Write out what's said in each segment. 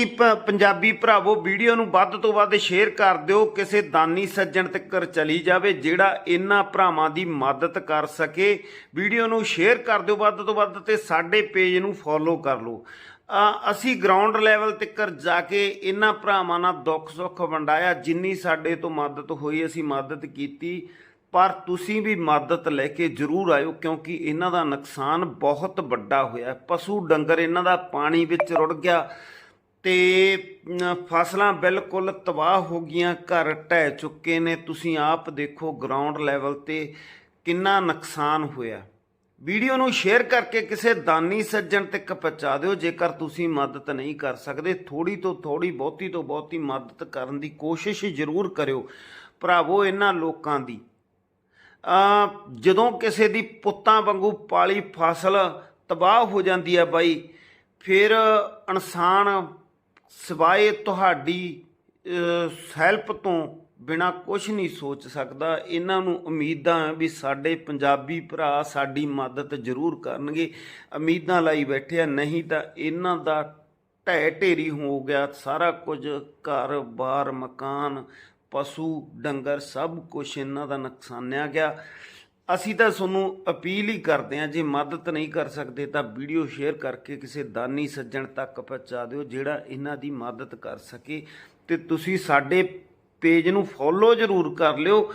ਕੀ ਪੰਜਾਬੀ ਭਰਾਵੋ, ਵੀਡੀਓ ਨੂੰ ਵੱਧ ਤੋਂ ਵੱਧ ਸ਼ੇਅਰ ਕਰ ਦਿਓ, ਕਿਸੇ ਦਾਨੀ ਸੱਜਣ ਤੱਕ ਚਲੀ ਜਾਵੇ, ਜਿਹੜਾ ਇਹਨਾਂ ਭਰਾਵਾਂ ਦੀ ਮਦਦ ਕਰ ਸਕੇ। ਵੀਡੀਓ ਨੂੰ ਸ਼ੇਅਰ ਕਰ ਦਿਓ ਵੱਧ ਤੋਂ ਵੱਧ ਤੇ ਸਾਡੇ ਪੇਜ ਨੂੰ ਫੋਲੋ ਕਰ ਲਓ। ਅਸੀਂ ਗਰਾਊਂਡ ਲੈਵਲ ਤੱਕ ਜਾ ਕੇ ਇਹਨਾਂ ਭਰਾਵਾਂ ਨਾਲ ਦੁੱਖ ਸੁੱਖ ਵੰਡਾਇਆ, ਜਿੰਨੀ ਸਾਡੇ ਤੋਂ ਮਦਦ ਹੋਈ, ਅਸੀਂ ਮਦਦ ਕੀਤੀ। ਪਰ ਤੁਸੀਂ ਵੀ ਮਦਦ ਲੈ ਕੇ ਜ਼ਰੂਰ ਆਇਓ, ਕਿਉਂਕਿ ਇਹਨਾਂ ਦਾ ਨੁਕਸਾਨ ਬਹੁਤ ਵੱਡਾ ਹੋਇਆ। ਪਸ਼ੂ ਡੰਗਰ ਇਹਨਾਂ ਦਾ ਪਾਣੀ ਵਿੱਚ ਰੁੜ ਗਿਆ। ਤੇ ਫਸਲਾਂ ਬਿਲਕੁਲ ਤਬਾਹ ਹੋ ਗਈਆਂ, ਘਰ ਢਹਿ ਚੁੱਕੇ ਨੇ। ਤੁਸੀਂ ਆਪ ਦੇਖੋ ਗਰਾਊਂਡ ਲੈਵਲ ਤੇ ਕਿੰਨਾ ਨੁਕਸਾਨ ਹੋਇਆ। ਵੀਡੀਓ ਨੂੰ ਸ਼ੇਅਰ ਕਰਕੇ ਕਿਸੇ ਦਾਨੀ ਸੱਜਣ ਤੱਕ ਪਹੁੰਚਾ ਦਿਓ, ਜੇਕਰ ਤੁਸੀਂ ਮਦਦ ਨਹੀਂ ਕਰ ਸਕਦੇ। ਥੋੜੀ ਤੋਂ ਥੋੜੀ ਬਹੁਤੀ ਤੋਂ ਬਹੁਤੀ ਮਦਦ ਕਰਨ ਦੀ ਕੋਸ਼ਿਸ਼ ਜ਼ਰੂਰ ਕਰਿਓ ਭਰਾਵੋ ਇਹਨਾਂ ਲੋਕਾਂ ਦੀ। ਜਦੋਂ ਕਿਸੇ ਦੀ ਪੁੱਤਾਂ ਵਾਂਗੂ ਪਾਲੀ ਫਸਲ ਤਬਾਹ ਹੋ ਜਾਂਦੀ ਹੈ ਬਾਈ, ਫਿਰ ਇਨਸਾਨ ਸਿਵਾਏ ਤੁਹਾਡੀ ਹੈਲਪ ਤੋਂ ਬਿਨਾ ਕੁਝ ਨਹੀਂ ਸੋਚ ਸਕਦਾ। ਇਹਨਾਂ ਨੂੰ ਉਮੀਦਾਂ ਵੀ ਸਾਡੇ ਪੰਜਾਬੀ ਭਰਾ ਸਾਡੀ ਮਦਦ ਜ਼ਰੂਰ ਕਰਨਗੇ। ਉਮੀਦਾਂ ਲਾਈ ਬੈਠੇ ਆ, ਨਹੀਂ ਤਾਂ ਇਹਨਾਂ ਦਾ ਢਹਿ ਢੇਰੀ ਹੋ ਗਿਆ। ਸਾਰਾ ਕੁਝ ਘਰ-ਬਾਰ ਮਕਾਨ, ਪਸ਼ੂ, ਡੰਗਰ, ਸਭ ਕੁਝ ਇਹਨਾਂ ਦਾ ਨੁਕਸਾਨਿਆ ਗਿਆ। ਅਸੀਂ ਤਾਂ ਤੁਹਾਨੂੰ ਅਪੀਲ ਹੀ ਕਰਦੇ ਹਾਂ, ਜੇ ਮਦਦ ਨਹੀਂ ਕਰ ਸਕਦੇ ਤਾਂ ਵੀਡੀਓ ਸ਼ੇਅਰ ਕਰਕੇ ਕਿਸੇ ਦਾਨੀ ਸੱਜਣ ਤੱਕ ਪਹੁੰਚਾ ਦਿਓ ਜਿਹੜਾ ਇਹਨਾਂ ਦੀ ਮਦਦ ਕਰ ਸਕੇ। ਤੇ ਤੁਸੀਂ ਸਾਡੇ ਪੇਜ ਨੂੰ ਫੋਲੋ ਜ਼ਰੂਰ ਕਰ ਲਿਓ।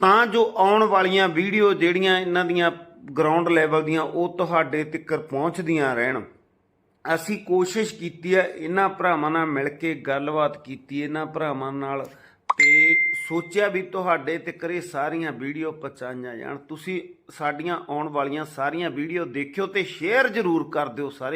ਤਾਂ ਜੋ ਆਉਣ ਵਾਲੀਆਂ ਵੀਡੀਓ ਜਿਹੜੀਆਂ ਇਹਨਾਂ ਦੀਆਂ ਗਰਾਊਂਡ ਲੈਵਲ ਦੀਆਂ, ਉਹ ਤੁਹਾਡੇ ਤੱਕ ਪਹੁੰਚਦੀਆਂ ਰਹਿਣ। ਅਸੀਂ ਕੋਸ਼ਿਸ਼ ਕੀਤੀ ਹੈ ਇਹਨਾਂ ਭਰਾਵਾਂ ਨਾਲ ਮਿਲ ਕੇ ਗੱਲਬਾਤ ਕੀਤੀ, ਇਹਨਾਂ ਭਰਾਵਾਂ ਨਾਲ ਤੇ ਸੋਚਿਆ ਵੀ ਤੁਹਾਡੇ ਤੱਕ ਇਹ ਸਾਰੀਆਂ ਵੀਡੀਓ ਪਹੁੰਚਾਈਆਂ ਜਾਣ। ਤੁਸੀਂ ਸਾਡੀਆਂ ਆਉਣ ਵਾਲੀਆਂ ਸਾਰੀਆਂ ਵੀਡੀਓ ਦੇਖਿਓ ਤੇ ਸ਼ੇਅਰ ਜ਼ਰੂਰ ਕਰ ਦਿਓ ਸਾਰੇ।